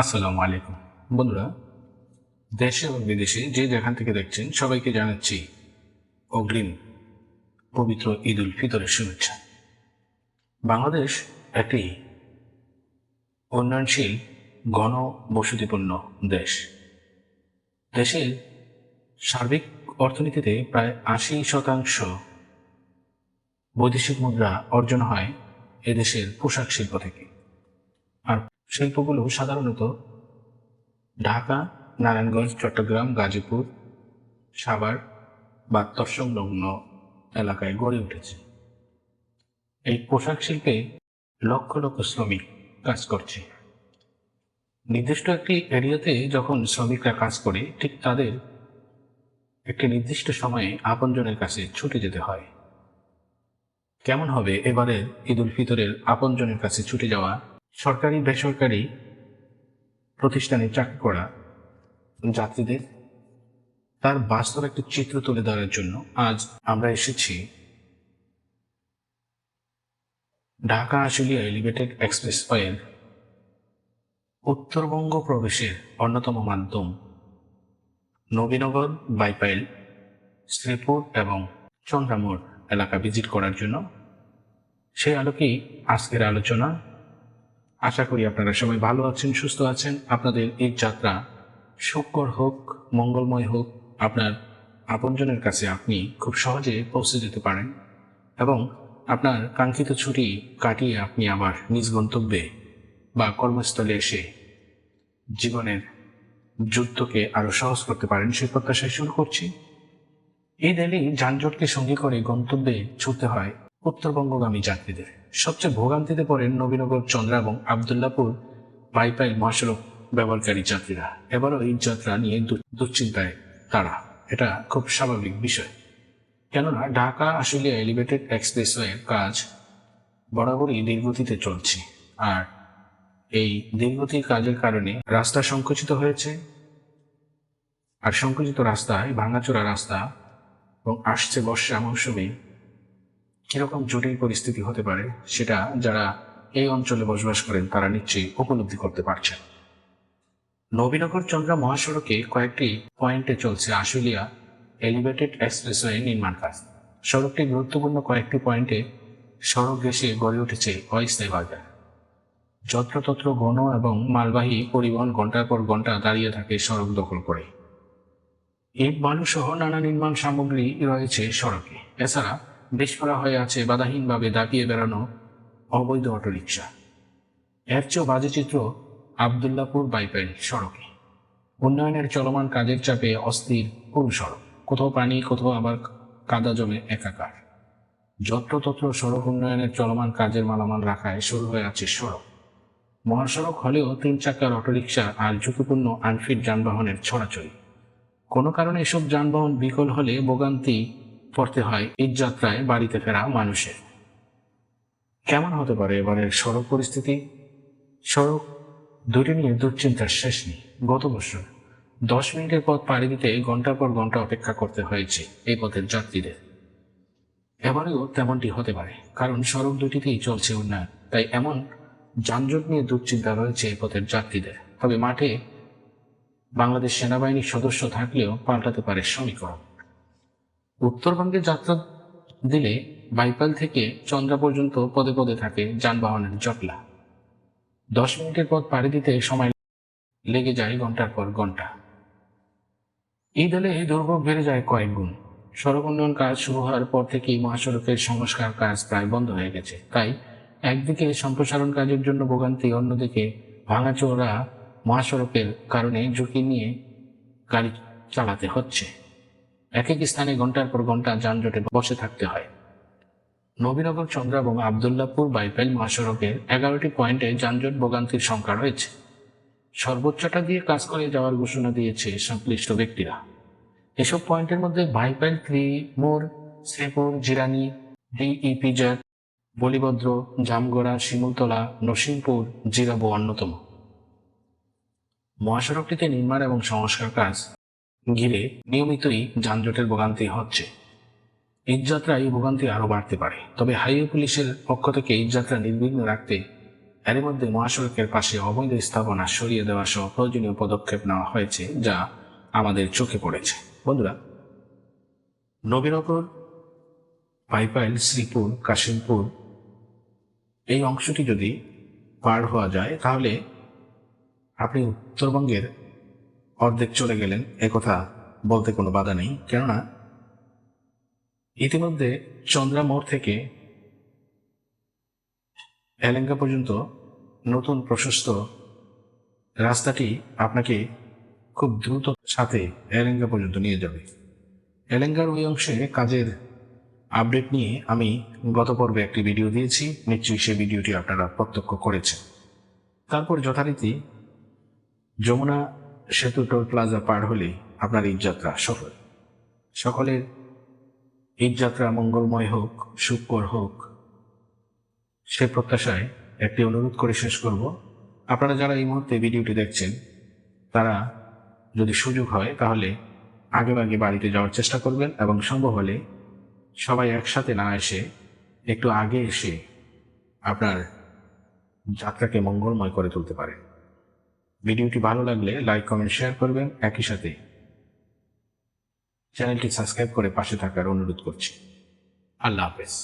আসসালামু আলাইকুম। বন্ধুরা, দেশে এবং বিদেশে যে যেখান থেকে দেখছেন, সবাইকে জানাচ্ছি অগ্রিম পবিত্র ঈদ উল ফিতরের শুভেচ্ছা। বাংলাদেশ একটি উন্নয়নশীল ঘন বসতিপূর্ণ দেশ। দেশের সার্বিক অর্থনীতিতে প্রায় আশি শতাংশ বৈদেশিক মুদ্রা অর্জন হয় এদেশের পোশাক শিল্প থেকে। শিল্পগুলো সাধারণত ঢাকা, নারায়ণগঞ্জ, চট্টগ্রাম, গাজীপুর, সাভার বা তৎসংলগ্ন এলাকায় গড়ে উঠেছে। এই পোশাক শিল্পে লক্ষ লক্ষ শ্রমিক কাজ করছে। নির্দিষ্ট একটি এরিয়াতে যখন শ্রমিকরা কাজ করে, ঠিক তাদের একটি নির্দিষ্ট সময়ে আপনজনের কাছে ছুটে যেতে হয়। কেমন হবে এবারের ঈদ উল ফিতরের আপনজনের কাছে ছুটে যাওয়া সরকারি, বেসরকারি প্রতিষ্ঠানে চাকরি করা যাত্রীদের তার বাস্তব একটি চিত্র তুলে ধরার জন্য আজ আমরা এসেছি ঢাকা আশুলিয়া এলিভেটেড এক্সপ্রেসওয়ের উত্তরবঙ্গ প্রবেশের অন্যতম মাধ্যম, নবীনগর বাইপাইল, শ্রীপুর এবং চন্দ্রামোড় এলাকা ভিজিট করার জন্য। সেই আলোকেই আজকের আলোচনা। আশা করি আপনারা সবাই ভালো আছেন, সুস্থ আছেন। আপনাদের এই যাত্রা সুখকর হোক, মঙ্গলময় হোক, আপনার আপনজনের কাছে আপনি খুব সহজে পৌঁছে যেতে পারেন এবং আপনার কাঙ্ক্ষিত ছুটি কাটিয়ে আপনি আবার নিজ গন্তব্যে বা কর্মস্থলে এসে জীবনের যুদ্ধকে আরও সহজ করতে পারেন, সেই প্রত্যাশায় শুরু করছি। এই দিনই যানজটকে সঙ্গী করে গন্তব্যে ছুটতে হয়। উত্তরবঙ্গগামী যাত্রীদের। সবচেয়ে ভোগান্তিতে পড়েন নবীনগর চন্দ্রা এবং আবদুল্লাপুর, বাইপাইল, মহাসড়ক ব্যবহারকারী যাত্রীরা। এবারও এই যাত্রা নিয়ে দুশ্চিন্তায় তারা। এটা খুব স্বাভাবিক বিষয়। কেননা ঢাকা আসলে এলিভেটেড এক্সপ্রেসওয়ের কাজ বরাবরই দীর্ঘতিতে চলছে। আর এই দীর্ঘতির কাজের কারণে রাস্তা সংকুচিত হয়েছে। আর সংকুচিত রাস্তায় ভাঙাচোরা রাস্তা এবং আসছে বর্ষা মৌসুমে কীরকম জটিল পরিস্থিতি হতে পারে সেটা যারা এই অঞ্চলে বসবাস করেন, তারা নিশ্চয়ই উপলব্ধি করতে পারছেন। নবীনগর চন্দ্রা মহাসড়কে কয়েকটি পয়েন্টে চলছে আশুলিয়া এলিভেটেড এক্সপ্রেসওয়ে নির্মাণ কাজ। সড়কটি গুরুত্বপূর্ণ কয়েকটি পয়েন্টে সড়ক ঘেঁষে গড়ে উঠেছে অস্থায়ী বাজার। যত্রতত্র গণ এবং মালবাহী পরিবহন ঘণ্টার পর ঘণ্টা দাঁড়িয়ে থাকে সড়ক দখল করে। ইট বালু সহ নানা নির্মাণ সামগ্রী রয়েছে সড়কে। এছাড়া বিস্ফোরা হয়ে আছে বাধাহীনভাবে দাপিয়ে বেড়ানো অবৈধ অটোরিকশা। এর চেয়েও বাজে চিত্র আবদুল্লাপুর বাইপাইল সড়কে। উন্নয়নের চলমান কাজের চাপে অস্থির পুরো সড়ক? কোথাও পানি, কোথাও আবার কাদা জমে একাকার। যত্রতত্র সড়ক উন্নয়নের চলমান কাজের মালামাল রাখায় শুরু হয়ে আছে সড়ক। মহাসড়ক হলেও তিন চাকার অটোরিকশা আর ঝুঁকিপূর্ণ আনফিট যানবাহনের ছড়াছড়ি। কোনো কারণে এসব যানবাহন বিকল হলে ভোগান্তি পড়তে হয় এই যাত্রায় বাড়িতে ফেরা মানুষের। কেমন হতে পারে এবারের সড়ক পরিস্থিতি? সড়ক দুটি নিয়ে দুশ্চিন্তার শেষ নেই। গত বছর দশ মিনিটের পথ পাড়ি দিতে ঘণ্টার পর ঘণ্টা অপেক্ষা করতে হয়েছে এই পথের যাত্রীদের। এবারেও তেমনটি হতে পারে, কারণ সড়ক দুটিতেই চলছে উন্নয়ন, তাই এমন যানজট নিয়ে দুশ্চিন্তা রয়েছে এই পথের যাত্রীদের। তবে মাঠে বাংলাদেশ সেনাবাহিনীর সদস্য থাকলেও পাল্টাতে পারে সমীকরণ। উত্তরবঙ্গে যাত্রা দিলে বাইপাল থেকে চন্দ্রা পর্যন্ত পদে পদে থাকে যানবাহনের জটলা। দশ মিনিটের পথ পাড়ি দিতে সময় লেগে যায় ঘণ্টার পর ঘণ্টা। এই দলে এই দুর্ভোগ বেড়ে যায় কয়েক গুণ। সড়ক উন্নয়ন কাজ শুরু হওয়ার পর থেকেই মহাসড়কের সংস্কার কাজ প্রায় বন্ধ হয়ে গেছে। তাই একদিকে সম্প্রসারণ কাজের জন্য ভোগান্তি, অন্যদিকে ভাঙাচোরা মহাসড়কের কারণে ঝুঁকি নিয়ে গাড়ি চালাতে হচ্ছে। এক এক স্থানে ঘণ্টার পর ঘণ্টা যানজটে বসে থাকতে হয়। নবীনগর, চন্দ্রা এবং আবদুল্লাপুর বাইপাইল মহাসড়কের এগারোটি পয়েন্টে যানজট ভোগান্তির সংখ্যা রয়েছে। সর্বোচ্চটা দিয়ে কাজ করে যাওয়ার ঘোষণা দিয়েছে সংশ্লিষ্ট ব্যক্তিরা। এসব পয়েন্টের মধ্যে বাইপাইল ত্রিমোর শ্রীপুর, জিরানি ডিইপিজার বলিভদ্র, জামগড়া, শিমুলতলা নসিমপুর জিরাবো অন্যতম। মহাসড়কটিতে নির্মাণ এবং সংস্কার কাজ ঘিরে নিয়মিতই যানজটের ভোগান্তি হচ্ছে। ঈদযাত্রা এই ভোগান্তি আরও বাড়তে পারে। তবে হাইওয়ে পুলিশের পক্ষ থেকে ঈদযাত্রা নির্বিঘ্ন রাখতে এর মধ্যে মহাসড়কের পাশে অবৈধ স্থাপনা সরিয়ে দেওয়া সহ প্রয়োজনীয় পদক্ষেপ নেওয়া হয়েছে, যা আমাদের চোখে পড়েছে। বন্ধুরা, নবীনগর, পাইপাইল, শ্রীপুর, কাশিমপুর, এই অংশটি যদি পার হওয়া যায়, তাহলে আপনি উত্তরবঙ্গের অর্ধেক চলে গেলেন একথা বলতে কোনো বাধা নেই, কেননা ইতিমধ্যে চন্দ্রা মোড় থেকে এলেঙ্গা পর্যন্ত নতুন প্রশস্ত রাস্তাটি আপনাকে খুব দ্রুত সাথে এলেঙ্গা পর্যন্ত নিয়ে যাবে। এলেঙ্গার ওই অংশে কাজের আপডেট নিয়ে আমি গত পর্বে একটি ভিডিও দিয়েছি, নিশ্চয়ই সেই ভিডিওটি আপনারা প্রত্যক্ষ করেছেন। তারপর যথারীতি যমুনা সেতু টোল প্লাজা পার হলে আপনার ঈদযাত্রা সফল। সকলের ঈদযাত্রা মঙ্গলময় হোক, সুখকর হোক, সে প্রত্যাশায় একটি অনুরোধ করে শেষ করব। আপনারা যারা এই মুহূর্তে ভিডিওটি দেখছেন, তারা যদি সুযোগ হয়, তাহলে আগে আগে বাড়িতে যাওয়ার চেষ্টা করবেন এবং সম্ভব হলে সবাই একসাথে না এসে, একটু আগে এসে আপনার যাত্রাকে মঙ্গলময় করে তুলতে পারেন। ভিডিওটি ভালো লাগলে লাইক, কমেন্ট, শেয়ার করবেন। একই সাথে চ্যানেলটি সাবস্ক্রাইব করে পাশে থাকার অনুরোধ করছি। আল্লাহ হাফেজ।